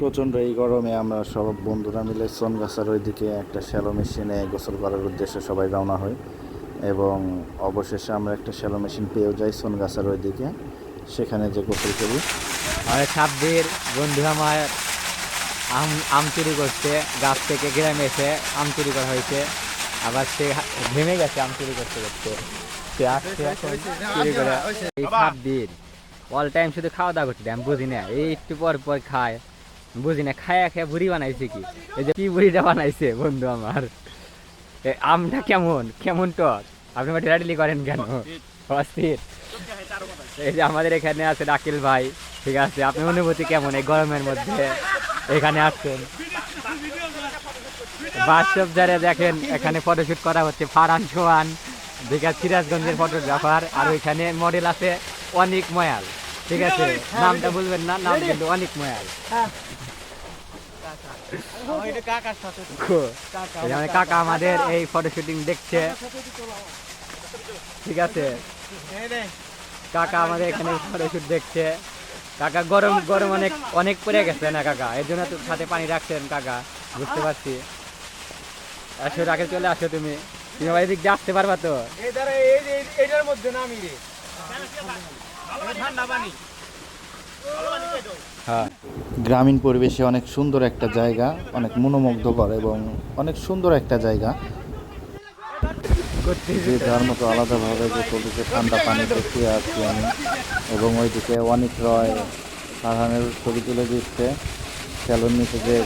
প্রচণ্ড এই গরমে আমরা সব বন্ধুরা মিলে সোনগাছার ওইদিকে একটা শ্যালো মেশিনে গোসল করার উদ্দেশ্যে সবাই রওনা হই এবং অবশেষে আমরা একটা শ্যালো মেশিন পেয়েও যাই সোনগাছার ওইদিকে সেখানে যে গোসল করি আর সাব্বির বন্ধু আমার আম আম চুরি করছে গাছ থেকে গ্রামে এসে আম চুরি করা হয়েছে। আবার সে ঘেমে গেছে আম চুরি করতে করতে। সে আসছে চুরি করে। এই সাব্বির অল টাইম শুধু খাওয়া দাওয়া দেয়, আমি বুঝি না এই একটু পর পর খায়। বুঝি না খায় খেয়ে বুড়ি বানাইছে কি? এই যে কি বুড়িটা বানাইছে বন্ধু আমার? আমটা কেমন? কেমন টক? আপনি ঢেরাডেলি করেন কেন? অস্থির। এই যে আমাদের এখানে আছে রাকিল ভাই ঠিক আছে? আপনি অনুভূতি কেমন এই গরমের মধ্যে? এখানে আসছেন। বাস্তব যারা দেখেন এখানে ফটোশুট করা হচ্ছে ফারান সোহান দীঘা সিরাজগঞ্জের ফটোগ্রাফার আর ওইখানে মডেল আছে অনিক ময়াল ঠিক আছে? নামটা বলবেন না নাম কিন্তু অনিক ময়াল। খো- এই যে আমাদের কাকা আমাদের এই ফটোশুটিং দেখছে ঠিক আছে কাকা আমাদের এখানে ফটোশুট দেখছে কাকা গরম গরম অনেক অনেক পড়ে গেছে না কাকা এর জন্য তো সাথে পানি রাখছেন কাকা বুঝতে পারছি? আসো রাখে চলে আসো তুমি তুমি আমার এদিক আসতে পারবা তো? এটার মধ্যে নামি রে ঠান্ডা পানি হ্যাঁ। গ্রামীণ পরিবেশে অনেক সুন্দর একটা জায়গা, অনেক মনোমুগ্ধকর এবং অনেক সুন্দর একটা জায়গা। যে যার মতো আলাদাভাবে যে চলতেছে, ঠান্ডা পানি দেখতে আসছি আমি। এবং ওইদিকে অনেক রয় সাধারণের ছবি তুলে দিচ্ছে। স্যালুন নিচে যে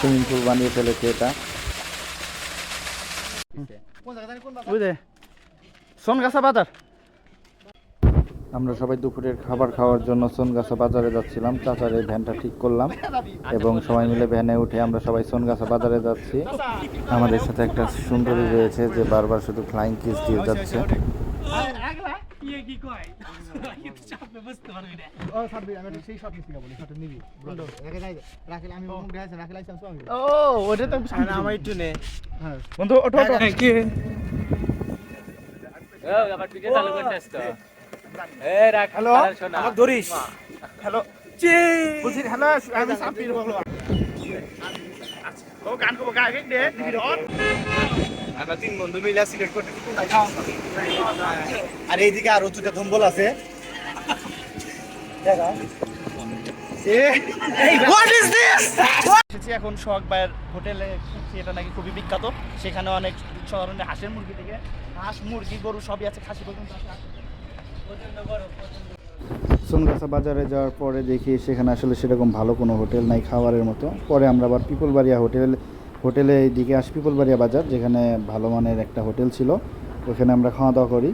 সুইমিং পুল বানিয়ে ফেলেছে এটা। সোনগাছা বাজার। আমরা সবাই দুপুরের খাবার খাওয়ার জন্য সোনগাছা বাজারে যাচ্ছিলাম। চাচার এই ভ্যানটা ঠিক করলাম এবং সবাই মিলে ভ্যানে উঠে আমরা সবাই সোনগাছা বাজারে যাচ্ছি। আমাদের সাথে একটা সুন্দরী রয়েছে যে বারবার শুধু ফ্লাইং কিস দিয়ে যাচ্ছে। নিবি বন্ধু আমার ধরিস? হ্যালো চি বুঝি হ্যালো আমি বলো ও গান করব দে দিবি আমরা তিন বন্ধু মিলে সিলেক্ট করতে আর এইদিকে আরও দুটা ধম্বল আছে। এসেছি এখন সোহাগ ভাইয়ের হোটেলে এটা নাকি খুবই বিখ্যাত। সেখানে অনেক ধরনের হাঁসের মুরগি থেকে হাঁস মুরগি গরু সবই আছে খাসি পর্যন্ত আছে। সোনগাছা বাজারে যাওয়ার পরে দেখি সেখানে আসলে সেরকম ভালো কোনো হোটেল নাই খাবারের মতো। পরে আমরা আবার পিপলবাড়িয়া হোটেল হোটেলে এই দিকে আসি, পিপলবাড়িয়া বাজার, যেখানে ভালো মানের একটা হোটেল ছিল। ওখানে আমরা খাওয়া দাওয়া করি।